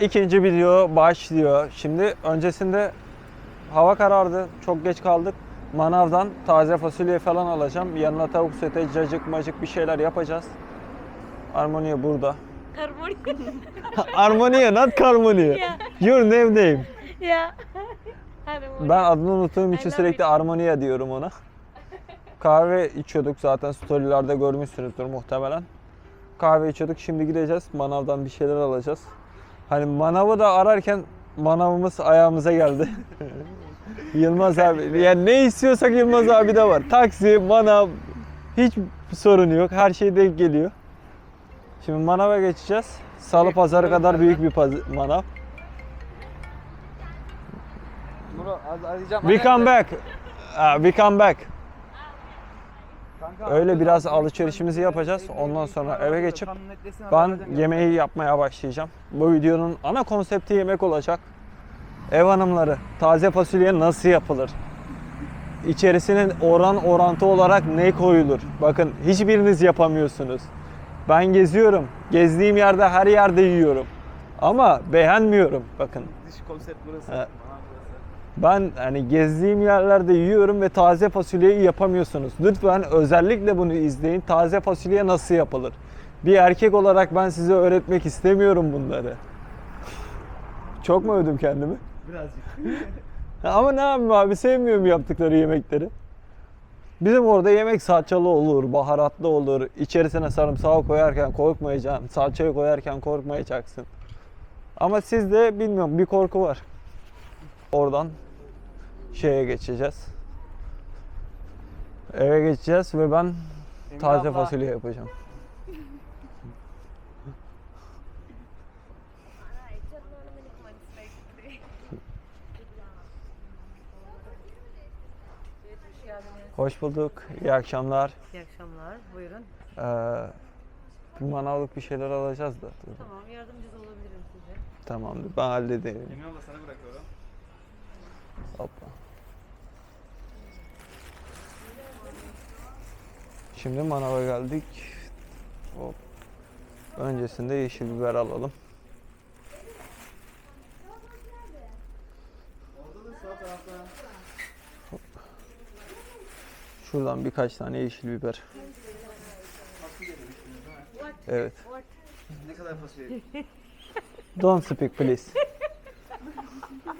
İkinci video başlıyor. Şimdi öncesinde hava karardı. Çok geç kaldık. Manavdan taze fasulye falan alacağım. Yanına tavuk sote, cacık macık bir şeyler yapacağız. Armoniye burada. Harmoni. Armoniye, not Carmoniye. Yeah. Your name name. Harmoni. Ben adını unuttuğum için sürekli Armoniye diyorum ona. Kahve içiyorduk zaten storylerde görmüşsünüzdür muhtemelen. Kahve içiyorduk. Şimdi gideceğiz. Manavdan bir şeyler alacağız. Hani manavı da ararken manavımız ayağımıza geldi. Yılmaz abi. Yani ne istiyorsak Yılmaz abi de var. Taksi, manav hiç sorun yok. Her şey denk geliyor. Şimdi manava geçeceğiz. Salı pazarı kadar büyük bir paz- manav. Arayacağım. We come back. Ah, We come back. Öyle biraz alışverişimizi yapacağız. Ondan sonra eve geçip ben yemeği yapmaya başlayacağım. Bu videonun ana konsepti yemek olacak. Ev hanımları taze fasulye nasıl yapılır? İçerisinin oran orantı olarak ne koyulur? Bakın hiçbiriniz yapamıyorsunuz. Ben geziyorum. Gezdiğim yerde her yerde yiyorum. Ama beğenmiyorum. Bakın Dış konsept burası. Evet. Ben hani gezdiğim yerlerde yiyorum ve taze fasulyeyi yapamıyorsunuz. Lütfen özellikle bunu izleyin. Taze fasulye nasıl yapılır? Bir erkek olarak ben size öğretmek istemiyorum bunları. Çok mu övdüm kendimi? Birazcık. Ama ne yapayım abi sevmiyorum yaptıkları yemekleri. Bizim orada yemek salçalı olur, baharatlı olur. İçerisine sarımsağı koyarken korkmayacaksın. Salçayı koyarken korkmayacaksın. Ama sizde bilmiyorum bir korku var. Oradan şeye geçeceğiz. Eve geçeceğiz ve ben Emine taze abla, fasulye yapacağım. Hoş bulduk. İyi akşamlar. İyi akşamlar. Buyurun. Ee, bir manavlık bir şeyler alacağız da. Tamam yardımcı olabilirim size. Tamamdır. Ben halledeyim. Emine abla sana bırakıyorum. Hoppa. Şimdi manava geldik. Hop. Öncesinde yeşil biber alalım. Şuradan birkaç tane yeşil biber. Evet. Ne kadar fasulye? Don't speak please.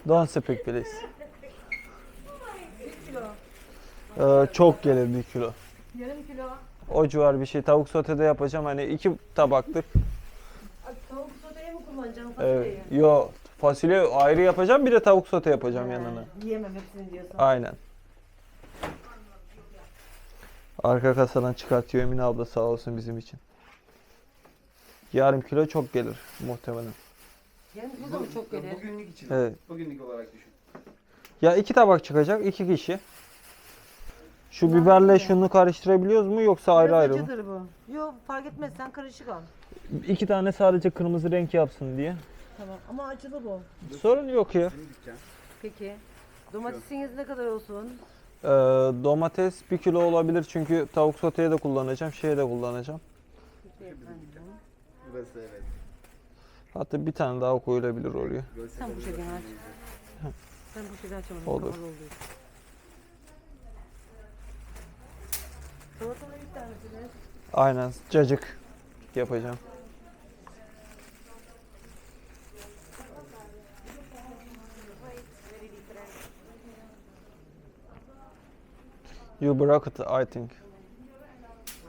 Don't speak please. Ee, çok gelir bir kilo. Yarım kilo. O civar bir şey. Tavuk sotede yapacağım. Hani iki tabaklık. Tavuk soteye mi kullanacağım Evet. Yo fasulye ayrı yapacağım. Bir de tavuk sote yapacağım yanına. Yiyemem hepsini diyorsun. Aynen. Arka kasadan çıkartıyor Emine abla sağ olsun bizim için. Yarım kilo çok gelir muhtemelen. Yarım kilo mu çok gelir? Bugünlük için. Evet. Bugünlük olarak düşün. Ya iki tabak çıkacak iki kişi. Şu biberle şunu karıştırabiliyoruz mu yoksa ayrı ayrı mı? acıdır bu. Yok fark etmez sen karışık al. İki tane sadece kırmızı renk yapsın diye. Tamam ama acılı bu. Sorun yok ya. Peki. Domatesiniz ne kadar olsun? Ee, domates bir kilo olabilir çünkü tavuk soteye de kullanacağım, şeye de kullanacağım. Burası evet. Hatta bir tane daha koyulabilir oraya. Sen bu şekilde aç. güzel. Sen bu şeyden açamadın. Olur. kapalı olduğu için. Salatalığı bir tanesini. Aynen cacık yapacağım. You broke it, I think.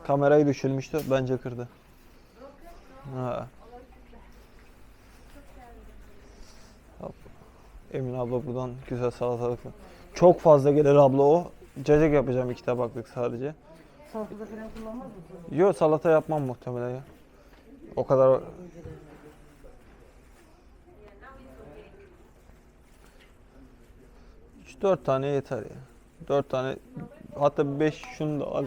Kamerayı düşürmüştü, bence kırdı. Ha. Emin abla buradan güzel salatalıkla. Çok fazla gelir abla o. Cacık yapacağım iki tabaklık sadece. Salatada falan kullanmaz mısın? Yo salata yapmam muhtemelen ya. O kadar Üç dört tane yeter ya. Dört tane hatta beş şunu da al.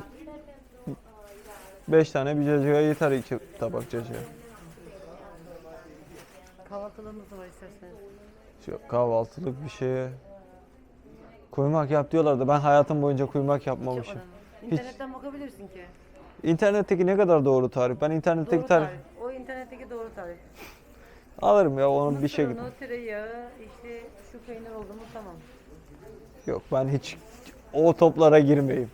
Beş tane bir cacığa yeter iki tabak cacığa. Kahvaltılığımız da var isterseniz. Yok kahvaltılık bir şeye kuymak yap diyorlardı. Ben hayatım boyunca kuymak yapmamışım. İnternetten bakabilirsin ki. İnternetteki ne kadar doğru tarif? Ben internetteki Doğru tarif. O internetteki doğru tarif. Alırım ya onun bir Mısır şey unu, tereyağı, işte şu peynir oldu mu tamam. Yok ben hiç o toplara girmeyeyim.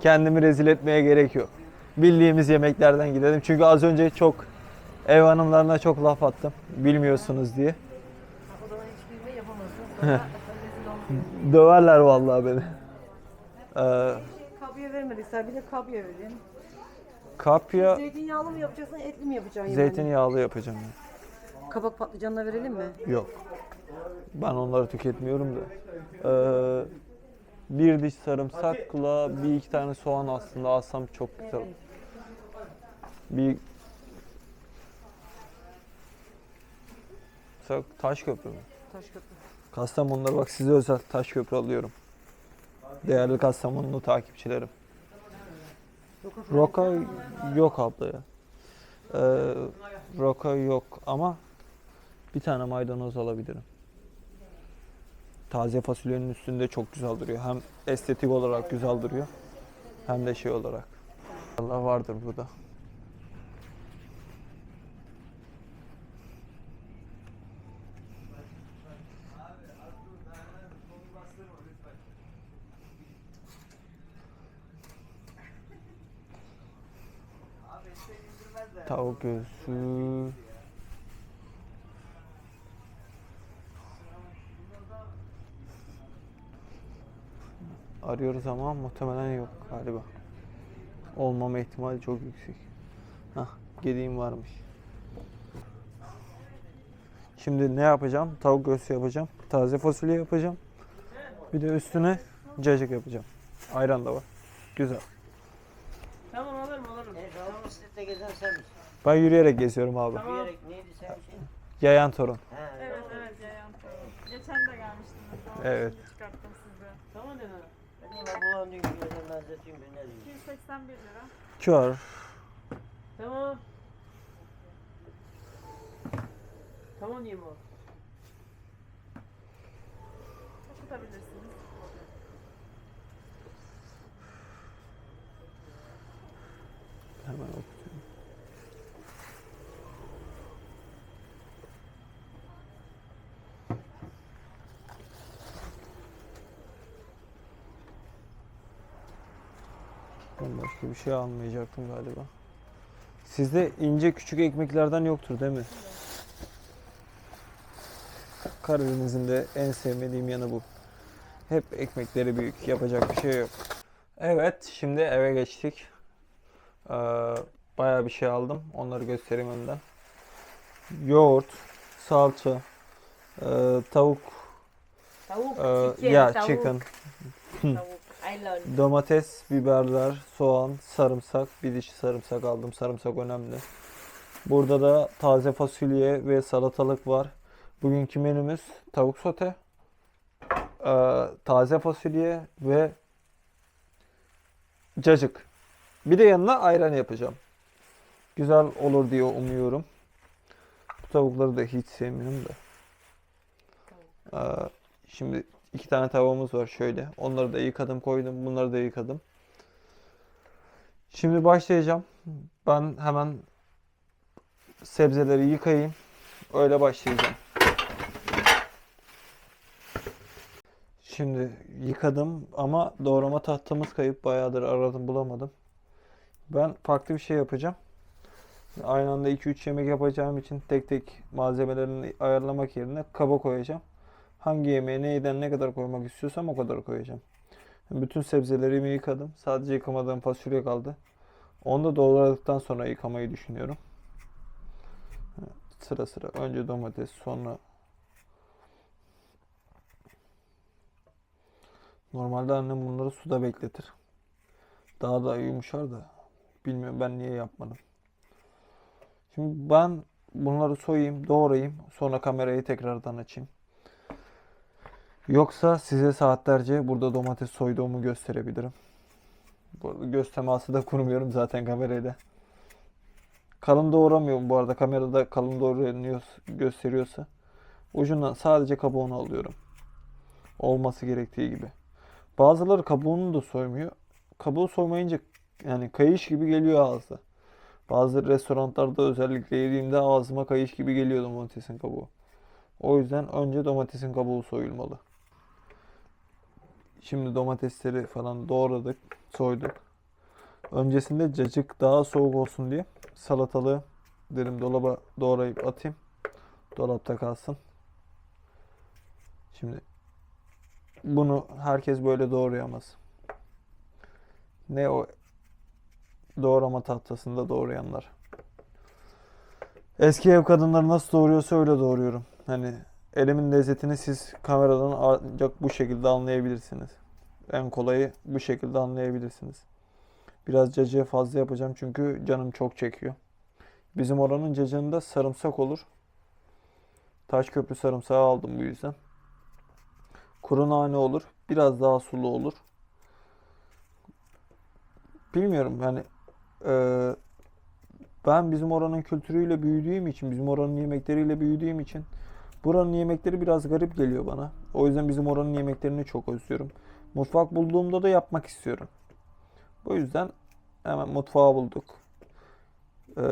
Kendimi rezil etmeye gerek yok. Bildiğimiz yemeklerden gidelim. Çünkü az önce çok ev hanımlarına çok laf attım. Bilmiyorsunuz diye. O zaman hiç bilme yapamazsın. Sonra rezil olmayın. Döverler vallahi beni. Ee, Kapya vermedik sen bir de kapya verin. kapya Zeytinyağlı mı yapacaksın etli mi yapacaksın? zeytinyağlı yapacağım ben. Yani? Kabak patlıcanla verelim mi? Yok. Ben onları tüketmiyorum da. Ee, bir diş sarımsakla bir iki tane soğan aslında alsam çok güzel olur. Bir Sa- taş köprü mü? Taş köprü. Kastamonu'da bak size özel taş köprü alıyorum. Değerli Kastamonulu takipçilerim. Roka yok abla ya. Ee, roka yok ama bir tane maydanoz alabilirim. Taze fasulyenin üstünde çok güzel duruyor. Hem estetik olarak güzel duruyor. Hem de şey olarak. Allah vardır burada. Tavuk göğsü. Arıyoruz ama muhtemelen yok galiba. Olmama ihtimali çok yüksek. Hah, gediğim varmış. Şimdi ne yapacağım? Tavuk göğsü yapacağım. Taze fasulye yapacağım. Bir de üstüne cacık yapacağım. Ayran da var. Güzel. Tamam alırım alırım. E, Ralph Street'te gezen sen misin? Ben yürüyerek geziyorum abi. Yürüyerek neydi sen şey? Yayan torun. Ha, Evet evet Yayan Torun. Geçen de gelmiştiniz. Doğru. Evet. Çıkarttım sizi. Tamam deme. Ben yine bu an dünkü yerden benzeteyim bir ne diyeyim. 281 lira. Kör. Tamam. Tamam diyeyim o. Okutabilirsiniz. Hemen okutuyorum. Ben başka bir şey almayacaktım galiba. Sizde ince küçük ekmeklerden yoktur değil mi? Karadeniz'in de en sevmediğim yanı bu. Hep ekmekleri büyük. Yapacak bir şey yok. Evet, şimdi eve geçtik. Ee, bayağı bir şey aldım. Onları göstereyim önden. Yoğurt, salça, e, tavuk, Tavuk, e, chicken, ya tavuk, chicken, tavuk. Love. domates, biberler, soğan, sarımsak. Bir diş sarımsak aldım. Sarımsak önemli. Burada da taze fasulye ve salatalık var. Bugünkü menümüz tavuk sote, taze fasulye ve cacık. Bir de yanına ayran yapacağım. Güzel olur diye umuyorum. Bu tavukları da hiç sevmiyorum da. Şimdi iki tane tavuğumuz var şöyle. Onları da yıkadım koydum. Bunları da yıkadım. Şimdi başlayacağım. Ben hemen sebzeleri yıkayayım. Öyle başlayacağım. Şimdi yıkadım ama doğrama tahtamız kayıp. Bayağıdır aradım bulamadım. Ben farklı bir şey yapacağım. Aynı anda 2-3 yemek yapacağım için tek tek malzemelerini ayarlamak yerine kaba koyacağım. Hangi yemeğe neyden ne kadar koymak istiyorsam o kadar koyacağım. Bütün sebzelerimi yıkadım. Sadece yıkamadığım fasulye kaldı. Onu da doğradıktan sonra yıkamayı düşünüyorum. Sıra sıra. Önce domates, sonra Normalde annem bunları suda bekletir. Daha da yumuşar da. Bilmiyorum ben niye yapmadım. Şimdi ben bunları soyayım, doğrayayım. Sonra kamerayı tekrardan açayım. Yoksa size saatlerce burada domates soyduğumu gösterebilirim. Bu arada göz teması da kurmuyorum zaten kamerayla. Kalın doğramıyorum bu arada. Kamerada kalın doğranıyor gösteriyorsa. Ucundan sadece kabuğunu alıyorum. Olması gerektiği gibi. Bazıları kabuğunu da soymuyor. Kabuğu soymayınca yani kayış gibi geliyor ağızda. Bazı restoranlarda özellikle yediğimde ağzıma kayış gibi geliyor domatesin kabuğu. O yüzden önce domatesin kabuğu soyulmalı. Şimdi domatesleri falan doğradık, soyduk. Öncesinde cacık daha soğuk olsun diye salatalığı dedim dolaba doğrayıp atayım. Dolapta kalsın. Şimdi bunu herkes böyle doğrayamaz. Ne o doğrama tahtasında doğrayanlar. Eski ev kadınları nasıl doğruyorsa öyle doğruyorum. Hani elimin lezzetini siz kameradan ancak bu şekilde anlayabilirsiniz. En kolayı bu şekilde anlayabilirsiniz. Biraz cacığı fazla yapacağım çünkü canım çok çekiyor. Bizim oranın cacığında sarımsak olur. Taşköprü sarımsağı aldım bu yüzden. Kuru nane olur. Biraz daha sulu olur. Bilmiyorum yani eee, ben bizim oranın kültürüyle büyüdüğüm için, bizim oranın yemekleriyle büyüdüğüm için buranın yemekleri biraz garip geliyor bana. O yüzden bizim oranın yemeklerini çok özlüyorum. Mutfak bulduğumda da yapmak istiyorum. Bu yüzden hemen mutfağı bulduk. Ee,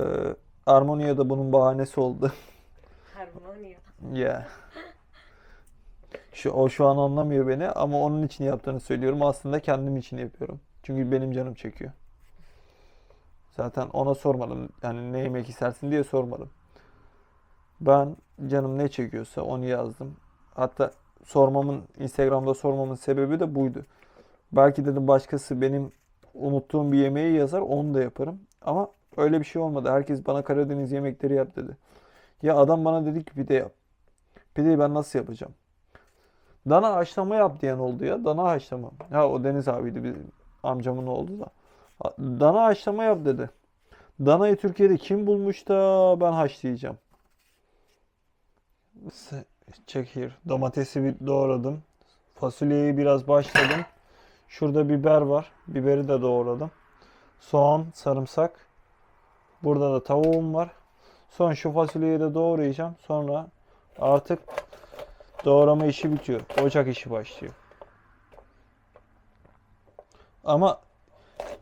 Armonia da bunun bahanesi oldu. Harmonia. Ya. Şu, o şu an anlamıyor beni ama onun için yaptığını söylüyorum. Aslında kendim için yapıyorum. Çünkü benim canım çekiyor. Zaten ona sormadım. Yani ne yemek istersin diye sormadım. Ben canım ne çekiyorsa onu yazdım. Hatta sormamın, Instagram'da sormamın sebebi de buydu. Belki dedim başkası benim unuttuğum bir yemeği yazar, onu da yaparım. Ama öyle bir şey olmadı. Herkes bana Karadeniz yemekleri yap dedi. Ya adam bana dedi ki pide yap. Pideyi ben nasıl yapacağım? Dana haşlama yap diyen oldu ya. Dana haşlama. Ha o Deniz abiydi bir amcamın oğlu da. Dana haşlama yap dedi. Danayı Türkiye'de kim bulmuş da ben haşlayacağım. Here. Domatesi bir doğradım. Fasulyeyi biraz başladım. Şurada biber var. Biberi de doğradım. Soğan, sarımsak. Burada da tavuğum var. Son şu fasulyeyi de doğrayacağım. Sonra artık doğrama işi bitiyor. Ocak işi başlıyor. Ama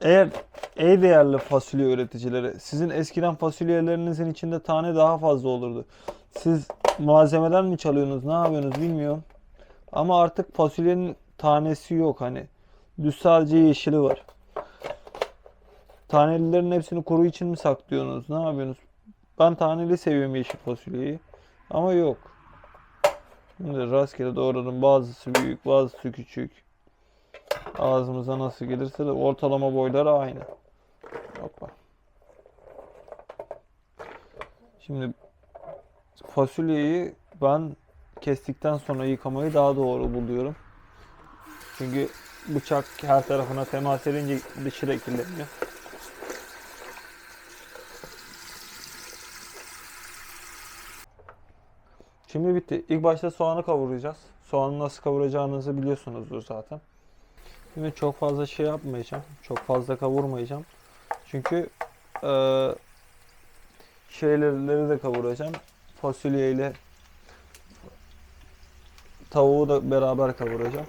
eğer ey değerli fasulye üreticileri sizin eskiden fasulyelerinizin içinde tane daha fazla olurdu. Siz malzemeden mi çalıyorsunuz ne yapıyorsunuz bilmiyorum. Ama artık fasulyenin tanesi yok hani. Düz sadece yeşili var. Tanelilerin hepsini kuru için mi saklıyorsunuz? Ne yapıyorsunuz? Ben taneli seviyorum yeşil fasulyeyi. Ama yok. Şimdi rastgele doğradım. Bazısı büyük, bazısı küçük. Ağzımıza nasıl gelirse de ortalama boyları aynı. Hoppa. Şimdi fasulyeyi ben kestikten sonra yıkamayı daha doğru buluyorum. Çünkü bıçak her tarafına temas edince dışı da kirleniyor. Şimdi bitti. İlk başta soğanı kavuracağız. Soğanı nasıl kavuracağınızı biliyorsunuzdur zaten. Şimdi çok fazla şey yapmayacağım. Çok fazla kavurmayacağım. Çünkü eee şeyleri de kavuracağım. Fasulye ile tavuğu da beraber kavuracağım.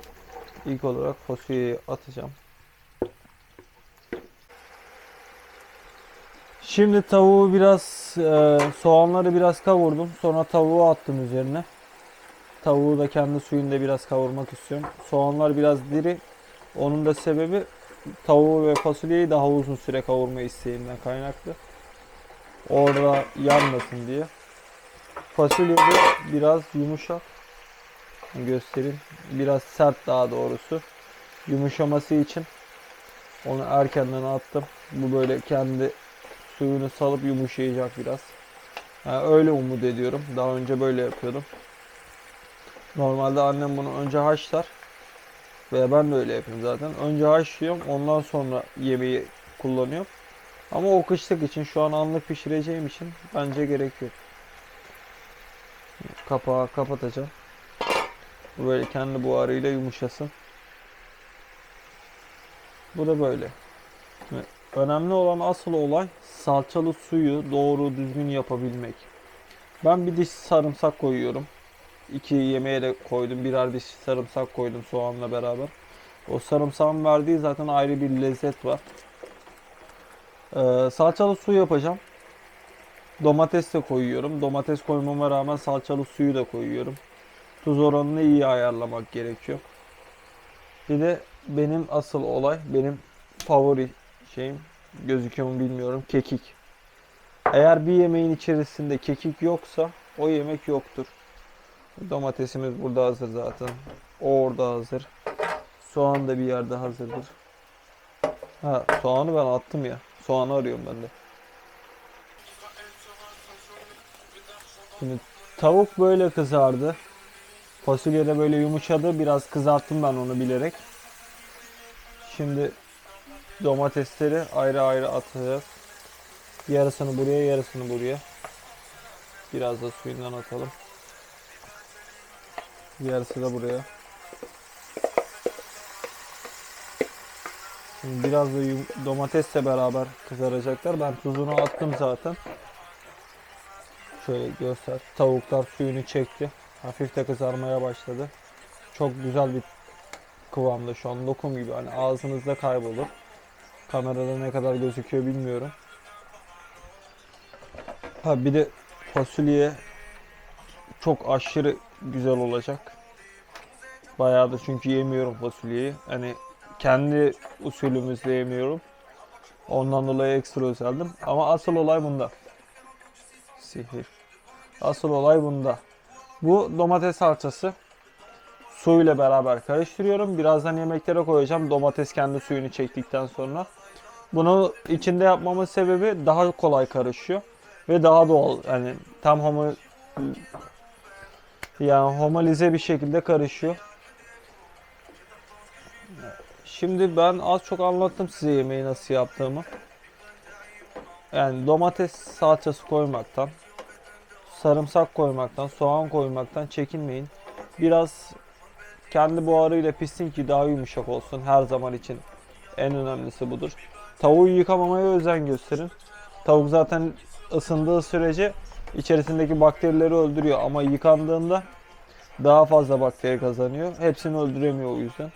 İlk olarak fasulyeyi atacağım. Şimdi tavuğu biraz e, soğanları biraz kavurdum. Sonra tavuğu attım üzerine. Tavuğu da kendi suyunda biraz kavurmak istiyorum. Soğanlar biraz diri. Onun da sebebi tavuğu ve fasulyeyi daha uzun süre kavurma isteğimden kaynaklı. Orada yanmasın diye. Fasulye de biraz yumuşak. Göstereyim. Biraz sert daha doğrusu. Yumuşaması için onu erkenden attım. Bu böyle kendi suyunu salıp yumuşayacak biraz. Yani öyle umut ediyorum. Daha önce böyle yapıyordum. Normalde annem bunu önce haşlar. Ve ben de öyle yapıyorum zaten. Önce haşlıyorum. Ondan sonra yemeği kullanıyorum. Ama o kışlık için şu an anlık pişireceğim için bence gerek yok. Kapağı kapatacağım. Böyle kendi buharıyla yumuşasın. Bu da böyle. Önemli olan asıl olay salçalı suyu doğru düzgün yapabilmek. Ben bir diş sarımsak koyuyorum. İki yemeğe de koydum. Birer diş sarımsak koydum soğanla beraber. O sarımsağın verdiği zaten ayrı bir lezzet var. Ee, salçalı su yapacağım. Domates de koyuyorum. Domates koymama rağmen salçalı suyu da koyuyorum. Tuz oranını iyi ayarlamak gerekiyor. Bir de benim asıl olay, benim favori şeyim gözüküyor mu bilmiyorum. Kekik. Eğer bir yemeğin içerisinde kekik yoksa o yemek yoktur. Domatesimiz burada hazır zaten. O orada hazır. Soğan da bir yerde hazırdır. Ha soğanı ben attım ya. Soğanı arıyorum ben de. Şimdi tavuk böyle kızardı. Fasulye de böyle yumuşadı. Biraz kızarttım ben onu bilerek. Şimdi domatesleri ayrı ayrı atacağız. Yarısını buraya, yarısını buraya. Biraz da suyundan atalım. Yarısı da buraya. Şimdi biraz da domatesle beraber kızaracaklar. Ben tuzunu attım zaten. Şöyle göster. Tavuklar suyunu çekti. Hafif de kızarmaya başladı. Çok güzel bir kıvamda şu an. Lokum gibi. Hani ağzınızda kaybolur. Kamerada ne kadar gözüküyor bilmiyorum. Ha bir de fasulye çok aşırı güzel olacak. Bayağı da çünkü yemiyorum fasulyeyi. Hani kendi usulümüzle yemiyorum. Ondan dolayı ekstra özeldim. Ama asıl olay bunda. Sihir. Asıl olay bunda. Bu domates salçası. Suyla beraber karıştırıyorum. Birazdan yemeklere koyacağım. Domates kendi suyunu çektikten sonra. Bunu içinde yapmamın sebebi daha kolay karışıyor. Ve daha doğal. Yani tam homo yani homolize bir şekilde karışıyor. Şimdi ben az çok anlattım size yemeği nasıl yaptığımı. Yani domates salçası koymaktan, sarımsak koymaktan, soğan koymaktan çekinmeyin. Biraz kendi buharıyla pişsin ki daha yumuşak olsun her zaman için. En önemlisi budur. Tavuğu yıkamamaya özen gösterin. Tavuk zaten ısındığı sürece içerisindeki bakterileri öldürüyor ama yıkandığında daha fazla bakteri kazanıyor. Hepsini öldüremiyor o yüzden.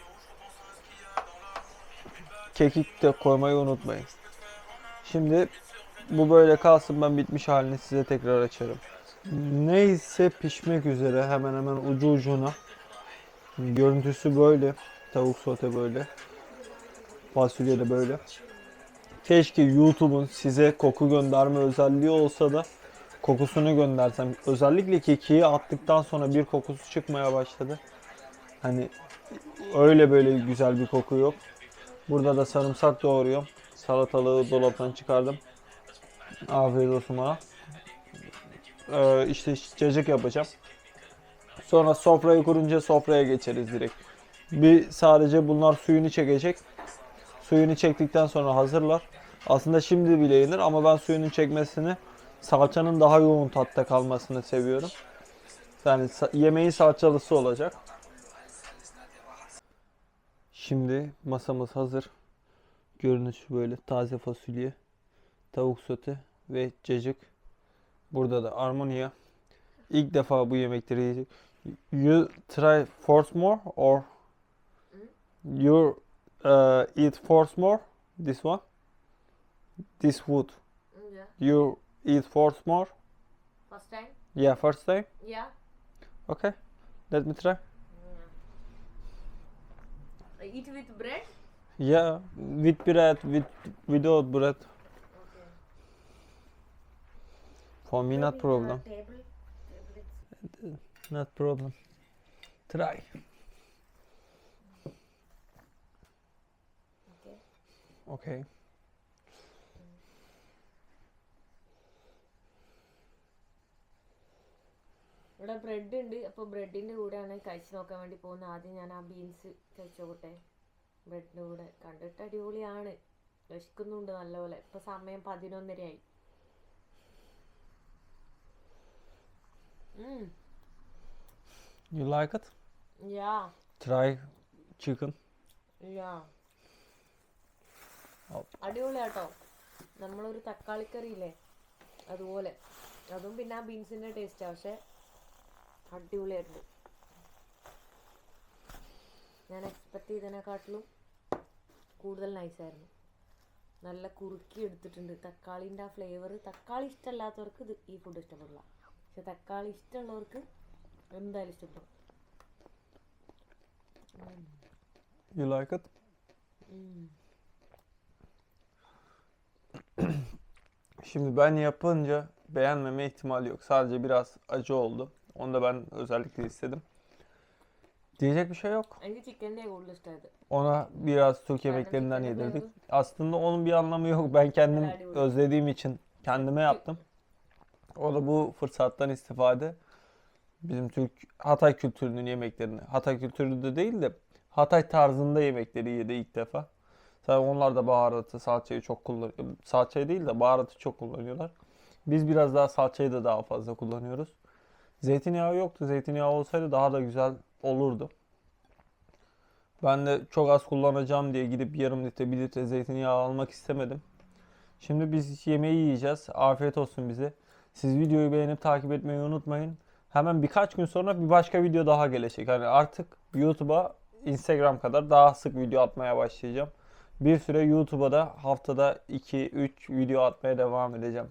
Kekik de koymayı unutmayın. Şimdi bu böyle kalsın ben bitmiş halini size tekrar açarım. Neyse pişmek üzere hemen hemen ucu ucuna. Görüntüsü böyle. Tavuk sote böyle. Fasulye de böyle. Keşke YouTube'un size koku gönderme özelliği olsa da kokusunu göndersem. Özellikle kekiği attıktan sonra bir kokusu çıkmaya başladı. Hani öyle böyle güzel bir koku yok. Burada da sarımsak doğruyorum. Salatalığı dolaptan çıkardım. Afiyet olsun bana. Ee, işte cacık yapacağım. Sonra sofrayı kurunca sofraya geçeriz direkt. Bir sadece bunlar suyunu çekecek. Suyunu çektikten sonra hazırlar. Aslında şimdi bile yenir ama ben suyunun çekmesini salçanın daha yoğun tatta kalmasını seviyorum. Yani yemeğin salçalısı olacak. Şimdi masamız hazır. Görünüşü böyle taze fasulye, tavuk sote ve cacık. Burada da armonia. İlk defa bu yemekleri yiyecek. You try force more or you uh, eat force more this one this food Yeah. you eat force more First time? yeah first time Yeah. okay let me try I eat with bread? yeah with bread with without bread Okay. for me not uh, problem Table. Table. not problem try Okay. okay ഇവിടെ bread ഉണ്ട്. അപ്പോൾ ബ്രെഡിന്റെ കൂടെയാണ് കഴിച്ചു നോക്കാൻ വേണ്ടി പോകുന്നത്. ആദ്യം ഞാൻ ആ ബീൻസ് കഴിച്ചോട്ടെ ബ്രെഡിന്റെ കൂടെ. കണ്ടിട്ട് അടിപൊളിയാണ്. വിശക്കുന്നുണ്ട് നല്ലപോലെ. ഇപ്പൊ സമയം പതിനൊന്നരയായി. Mm. you like it? Yeah, try chicken. Yeah. ഓ. അടിപൊളിയാട്ടോ. നമ്മളൊരു തക്കാളി ഇല്ലേ അതുപോലെ. അതും പിന്നെ ആ ബീൻസിന്റെ ടേസ്റ്റാ പക്ഷെ അടിപൊളിയായിട്ടുണ്ട് ഞാൻ എക്സ്പെക്ട് ചെയ്തതിനെക്കാട്ടിലും കൂടുതൽ നൈസായിരുന്നു നല്ല കുറുക്കി എടുത്തിട്ടുണ്ട് തക്കാളിൻ്റെ ആ ഫ്ലേവർ തക്കാളി ഇഷ്ടമല്ലാത്തവർക്ക് ഇത് ഈ ഫുഡ് ഇഷ്ടപ്പെടില്ല പക്ഷെ തക്കാളി ഇഷ്ടമുള്ളവർക്ക് എന്തായാലും ഇഷ്ടപ്പെടും You like it? ഉം. Şimdi ben yapınca beğenmeme ihtimali yok. Sadece biraz acı oldu. Onu da ben özellikle istedim. Diyecek bir şey yok. Önce çiftlerini uğurlaştırdı. Ona biraz Türk yemeklerinden yedirdik. Aslında onun bir anlamı yok. Ben kendim özlediğim için kendime yaptım. O da bu fırsattan istifade bizim Türk Hatay kültürünün yemeklerini, Hatay kültürü de değil de Hatay tarzında yemekleri yedi ilk defa. Tabii onlar da baharatı, salçayı çok kullanıyor. Salçayı değil de baharatı çok kullanıyorlar. Biz biraz daha salçayı da daha fazla kullanıyoruz. Zeytinyağı yoktu. Zeytinyağı olsaydı daha da güzel olurdu. Ben de çok az kullanacağım diye gidip yarım litre, bir litre zeytinyağı almak istemedim. Şimdi biz yemeği yiyeceğiz. Afiyet olsun bize. Siz videoyu beğenip takip etmeyi unutmayın. Hemen birkaç gün sonra bir başka video daha gelecek. Hani artık YouTube'a Instagram kadar daha sık video atmaya başlayacağım. Bir süre YouTube'a da haftada 2-3 video atmaya devam edeceğim.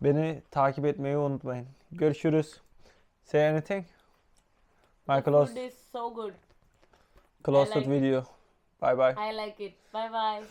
Beni takip etmeyi unutmayın. Görüşürüz. Say anything? My close, Food is so good. close like it. video. Bye bye. I like it. Bye bye.